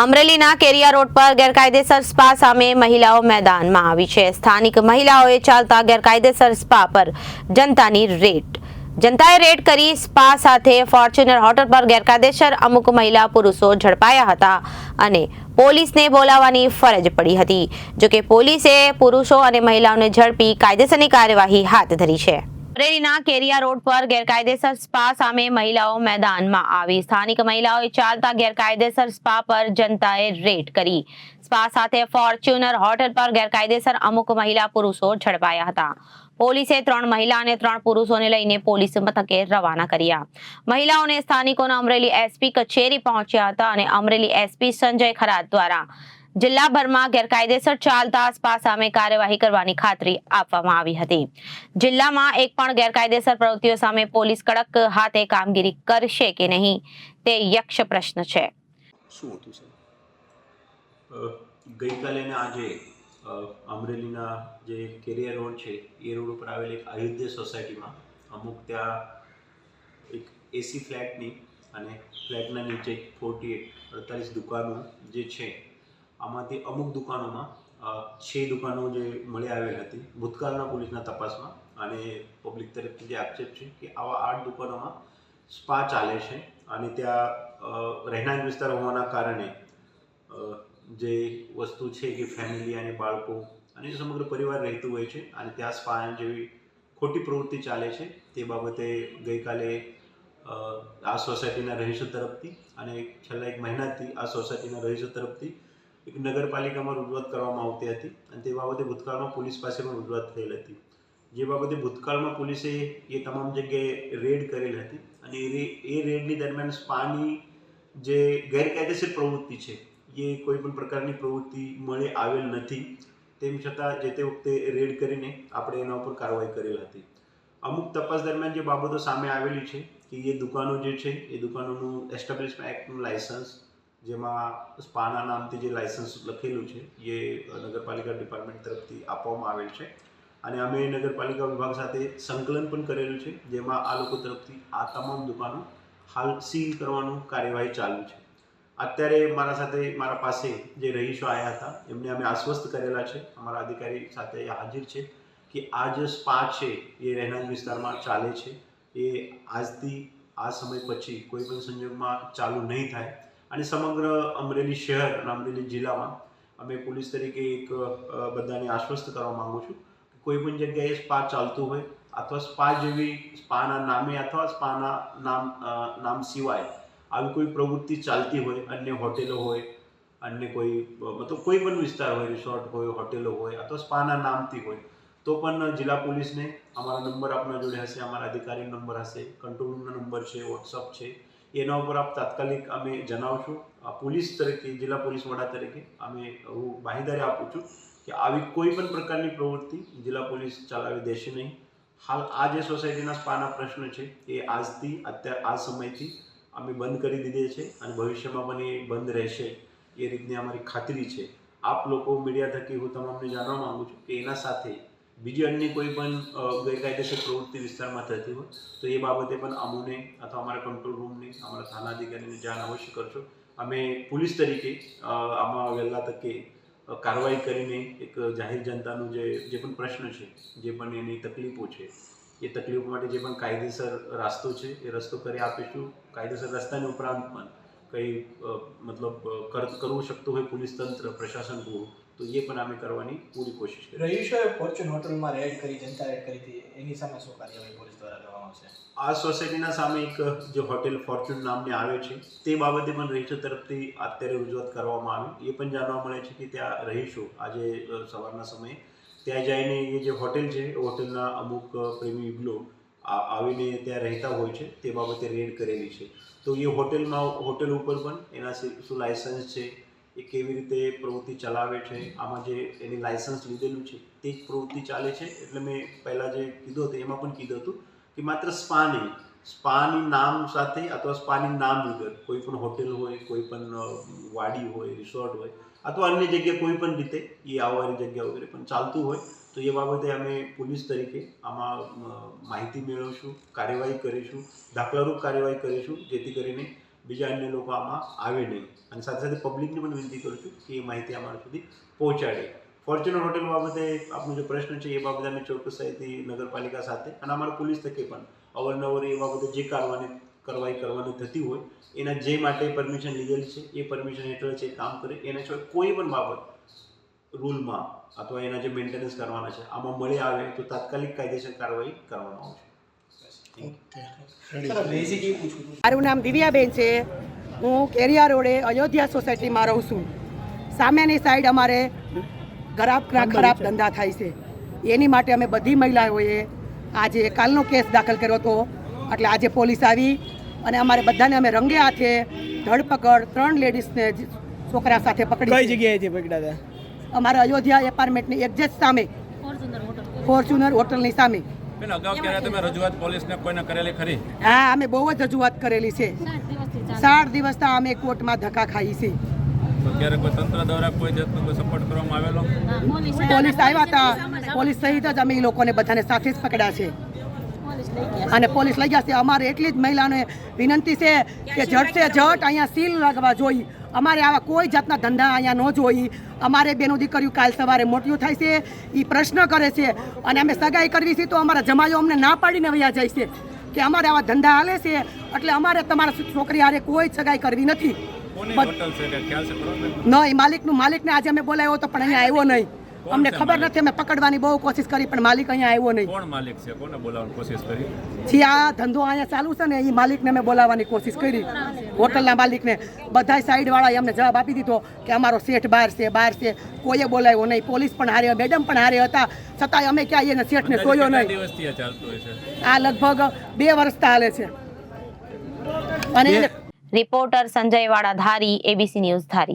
અમરેલીના કેરિયા રોડ પર ગેરકાયદેસર સ્પા સામે મહિલાઓ મેદાનમાં આવી છે. સ્થાનિક મહિલાઓએ ચાલતા ગેરકાયદેસર સ્પા પર જનતાની રેટ જનતાએ રેડ કરી સ્પા સાથે ફોર્ચ્યુનર હોટલ પર ગેરકાયદેસર અમુક મહિલા પુરુષો ઝડપાયા હતા અને પોલીસને બોલાવવાની ફરજ પડી હતી. જોકે પોલીસે પુરુષો અને મહિલાઓને ઝડપી કાયદેસરની કાર્યવાહી હાથ ધરી છે. અમરેલીના કેરિયા રોડ પર ગેરકાયદેસર સ્પા સામે મહિલાઓ મેદાનમાં આવી. સ્થાનિક મહિલાઓએ ચાલતા ગેરકાયદેસર સ્પા પર જનતાએ રેડ કરી. સ્પા સાથે ફોર્ચ્યુનર હોટેલ પર ગેરકાયદેસર અમુક મહિલા પુરુષો ઝડપાયા હતા. પોલીસે ત્રણ મહિલા અને ત્રણ પુરુષોને લઈને પોલીસ મથકે રવાના કર્યા. મહિલાઓને સ્થાનિકોના અમરેલી એસપી કચેરી પહોંચ્યા હતા અને અમરેલી એસપી સંજય ખરાત દ્વારા જિલ્લાભરમાં ગેરકાયદેસર ચાલતા આસપાસ સામે કાર્યવાહી કરવાની ખાતરી આપવામાં આવી હતી. જિલ્લામાં એક પણ ગેરકાયદેસર પ્રવૃત્તિઓ સામે પોલીસ કડક હાથે કામગીરી કરશે કે નહીં તે યક્ષ પ્રશ્ન છે. શું હતું સર? ગઈકાલે ને આજે અમરેલીના જે કેરિયર રોડ છે એ રોડ ઉપર આવેલી એક આયુધ્ય સોસાયટીમાં અમુક ત્યાં એક એસી ફ્લેટની અને ફ્લેટના નીચે ફોર્ટી એટ અડતાલીસ દુકાનો જે છે આમાંથી અમુક દુકાનોમાં છે દુકાનો જે મળી આવેલ હતી, ભૂતકાળના પોલીસના તપાસમાં અને પબ્લિક તરફથી જે આક્ષેપ છે કે આવા આઠ દુકાનોમાં સ્પા ચાલે છે અને ત્યાં રહેણાંક વિસ્તાર હોવાના કારણે જે વસ્તુ છે કે ફેમિલી અને બાળકો અને સમગ્ર પરિવાર રહેતું હોય છે અને ત્યાં સ્પા જેવી ખોટી પ્રવૃત્તિ ચાલે છે તે બાબતે ગઈકાલે આ સોસાયટીના રહીશો તરફથી અને છેલ્લા એક મહિનાથી આ સોસાયટીના રહીશો તરફથી એક નગરપાલિકામાં રજૂઆત કરવામાં આવતી હતી અને તે બાબતે ભૂતકાળમાં પોલીસ પાસે પણ રજૂઆત થયેલ હતી. જે બાબતે ભૂતકાળમાં પોલીસે એ તમામ જગ્યાએ રેડ કરેલ હતી અને એ રેડની દરમિયાન સ્પાની જે ગેરકાયદેસર પ્રવૃત્તિ છે, એ કોઈ પણ પ્રકારની પ્રવૃત્તિ મળી આવેલ નથી. તેમ છતાં જે તે વખતે રેડ કરીને આપણે એના ઉપર કાર્યવાહી કરેલ હતી. અમુક તપાસ દરમિયાન જે બાબતો સામે આવેલી છે કે એ દુકાનો જે છે, એ દુકાનોનું એસ્ટાબ્લિશમેન્ટ એક્ટનું લાયસન્સ જેમાં સ્પાના નામથી જે લાયસન્સ લખેલું છે, એ નગરપાલિકા ડિપાર્ટમેન્ટ તરફથી આપવામાં આવેલ છે. અને અમે નગરપાલિકા વિભાગ સાથે સંકલન પણ કરેલું છે, જેમાં આ લોકો તરફથી આ તમામ દુકાનો હાલ સીલ કરવાનું કાર્યવાહી ચાલુ છે. અત્યારે મારા સાથે મારા પાસે જે રહીશો આવ્યા હતા, એમને અમે આશ્વસ્ત કરેલા છે. અમારા અધિકારી સાથે હાજર છે કે આ જે સ્પા છે, એ રહેણાંક વિસ્તારમાં ચાલે છે. એ આજથી આ સમય પછી કોઈ પણ સંજોગમાં ચાલુ નહીં થાય. અને સમગ્ર અમરેલી શહેર અને અમરેલી જિલ્લામાં અમે પોલીસ તરીકે એક બધાને આશ્વસ્ત કરવા માગું છું કે કોઈ પણ જગ્યાએ સ્પા ચાલતું હોય અથવા સ્પા જેવી સ્પાના નામે અથવા સ્પાના નામ નામ સિવાય આવી કોઈ પ્રવૃત્તિ ચાલતી હોય, અન્ય હોટેલો હોય, અન્ય કોઈ મતલબ કોઈ પણ વિસ્તાર હોય, રિસોર્ટ હોય, હોટેલો હોય અથવા સ્પાના નામથી હોય, તો પણ જિલ્લા પોલીસને અમારા નંબર આપણા જોડે હશે, અમારા અધિકારી નંબર હશે કંટ્રોલ રૂમનો નંબર છે, વોટ્સઅપ છે એના ઉપર આપ તાત્કાલિક અમે જણાવશું પોલીસ તરીકે, જિલ્લા પોલીસ વડા તરીકે અમે હું બાહેદારી આપું છું કે આવી કોઈ પણ પ્રકારની પ્રવૃત્તિ જિલ્લા પોલીસ ચલાવી દેશે નહીં. હાલ આ જે સોસાયટીના સ્પાના પ્રશ્ન છે એ આજથી, અત્યાર, આ સમયથી અમે બંધ કરી દીધે છે અને ભવિષ્યમાં પણ એ બંધ રહેશે. એ રીતની અમારી ખાતરી છે. આપ લોકો મીડિયા થકી હું તમામને જાણવા માગું છું કે એના સાથે બીજી અન્ય કોઈ પણ ગેરકાયદેસર પ્રવૃત્તિ વિસ્તારમાં થતી હોય, તો એ બાબતે પણ અમુને અથવા અમારા કંટ્રોલ રૂમને અમારા થાના અધિકારીને જાણ અવશ્ય કરશો અમે પોલીસ તરીકે આમાં વહેલા તકે કાર્યવાહી કરીને એક જાહેર જનતાનું જે જે પણ પ્રશ્ન છે, જે પણ એની તકલીફો છે, એ તકલીફો માટે જે પણ કાયદેસર રાસ્તો છે, એ રસ્તો કરી આપીશું. કાયદેસર રસ્તાની ઉપરાંત પણ કંઈ મતલબ કરવું શકતું હોય પોલીસ તંત્ર, પ્રશાસન પૂરું તો એ પણ અમે કરવાની પૂરી કોશિશ કરી. રહીશોએ ફોર્ચ્યુન હોટલમાં રેડ કરી જનતા રેડ કરી હતી. એની સામે શું કાર્યવાહી પોલીસ દ્વારા કરવામાં આવશે? આ સોસાયટીના સામે એક જે હોટેલ ફોર્ચ્યુન નામની આવે છે તે બાબતે પણ રહીશો તરફથી અત્યારે રજૂઆત કરવામાં આવી. એ પણ જાણવા મળે છે કે ત્યાં રહીશો આજે સવારના સમયે ત્યાં જઈને એ જે હોટેલ છે એ હોટેલના અમુક પ્રેમી વિગલો આ- આવીને ત્યાં રહેતા હોય છે તે બાબતે રેડ કરેલી છે. તો એ હોટેલમાં હોટેલ ઉપર પણ એના શું લાયસન્સ છે એ કેવી રીતે પ્રવૃત્તિ ચલાવે છે? આમાં જે એની લાયસન્સ લીધેલું છે, તે જ પ્રવૃત્તિ ચાલે છે? એટલે મેં પહેલાં જે કીધું હતું, એમાં પણ કીધું હતું કે માત્ર સ્પાની સ્પાની નામ સાથે અથવા સ્પાની નામ વગર, કોઈ પણ હોટેલ હોય, કોઈ પણ વાડી હોય રિસોર્ટ હોય અથવા અન્ય જગ્યાએ કોઈ પણ રીતે એ આવવાની જગ્યા વગેરે પણ ચાલતું હોય, તો એ બાબતે અમે પોલીસ તરીકે આમાં માહિતી મેળવશું, કાર્યવાહી કરીશું, દાખલારૂપ કાર્યવાહી કરીશું, જેથી કરીને બીજા અન્ય લોકો આમાં આવે નહીં. અને સાથે સાથે પબ્લિકને પણ વિનંતી કરું છું કે એ માહિતી અમારા સુધી પહોંચાડે. ફોર્ચ્યુનર હોટેલ બાબતે આપનો જે પ્રશ્ન છે એ બાબતે અમે ચોક્કસાઈથી નગરપાલિકા સાથે અને અમારા પોલીસ તકે પણ અવારનવાર એ બાબતે જે કારવાની કાર્યવાહી કરવાની થતી હોય, એના જે માટે પરમિશન લીધેલી છે, એ પરમિશન હેઠળ છે કામ કરે, એના સિવાય કોઈ પણ બાબત રૂલમાં અથવા એના જે મેન્ટેનન્સ કરવાના છે, આમાં મળી આવે તો તાત્કાલિક કાયદેસર કાર્યવાહી કરવામાં આવશે. મારું નામ દિવ્યાબેન છે. હું કેરિયા રોડે અયોધ્યા સોસાયટીમાં રહું છું. સામેની સાઈડ અમારે ખરાબ ખરાબ ધંધા થાય છે. એની માટે અમે બધી મહિલાઓએ આજે કાલનો કેસ દાખલ કર્યો હતો. એટલે આજે પોલીસ આવી અને અમારે બધાને અમે રંગે હાથે ધરપકડ ત્રણ લેડીઝને છોકરા સાથે પકડી કઈ જગ્યાએથી પકડ્યા હતા અમારા અયોધ્યા એપાર્ટમેન્ટની એક્ઝેક્ટ સામે. ફોર્ચ્યુનર હોટલની સામે. બેન અગાઉ ક્યારે તમે રજૂઆત પોલીસને કોઈને કરેલી ખરી? હા અમે બહુ જ રજૂઆત કરેલી છે. સાત દિવસથી અમે કોર્ટમાં ધક્કા ખાઈ છે. ક્યારે કોઈ તંત્ર દ્વારા કોઈ જાતનો કોઈ સપોર્ટ કરવામાં આવેલો? પોલીસ આવ્યા હતા. પોલીસ સહિત જ અમે એ લોકોને બધાને સાથે જ પકડ્યા છે. અને પોલીસ લઈ ગયા છે. અમારે એટલી જ મહિલાને વિનંતી છે કે જટ છે જટ અહીંયા સીલ લાગવા જોઈએ. અમારે આવા કોઈ જાતના ધંધા અહીંયા ન જોઈ. અમારે બેનો દીકરીઓ કાલ સવારે મોટિયું થાય છે એ પ્રશ્ન કરે છે. અને અમે સગાઈ કરવી છે તો અમારા જમાયો અમને ના પાડીને વયા જાય છે કે અમારે આવા ધંધા હાલે છે. એટલે અમારે તમારા છોકરી હારે કોઈ સગાઈ કરવી નથી? નહીં માલિકનું માલિકને આજે અમે બોલાવ્યો હતો પણ અહીંયા આવ્યો નહીં. અમને ખબર નથી અમે પકડવાની બહુ કોશિશ કરી પણ માલિક અહીંયા આવ્યો નહીં. કોણ માલિક છે? કોને બોલાવવાની કોશિશ કરી? જે આ ધંધો અહીંયા ચાલુ છે ને એ માલિકને અમે બોલાવવાની કોશિશ કરી. હોટલના માલિકને બધા સાઈડવાળાએ અમને જવાબ આપી દીધો કે અમારો શેઠ બહાર છે બહાર છે. કોઈએ બોલાવ્યો નહીં. પોલીસ પણ હારે મેડમ પણ હારે હતા. છતાંય અમે ક્યાંય એને શેઠને જોયો નહીં. આ ચાલતું હોય છે? આ લગભગ બે વર્ષ હાલે છે. અને રિપોર્ટર સંજય વાડા ધારી એબીસી ન્યૂઝ ધારી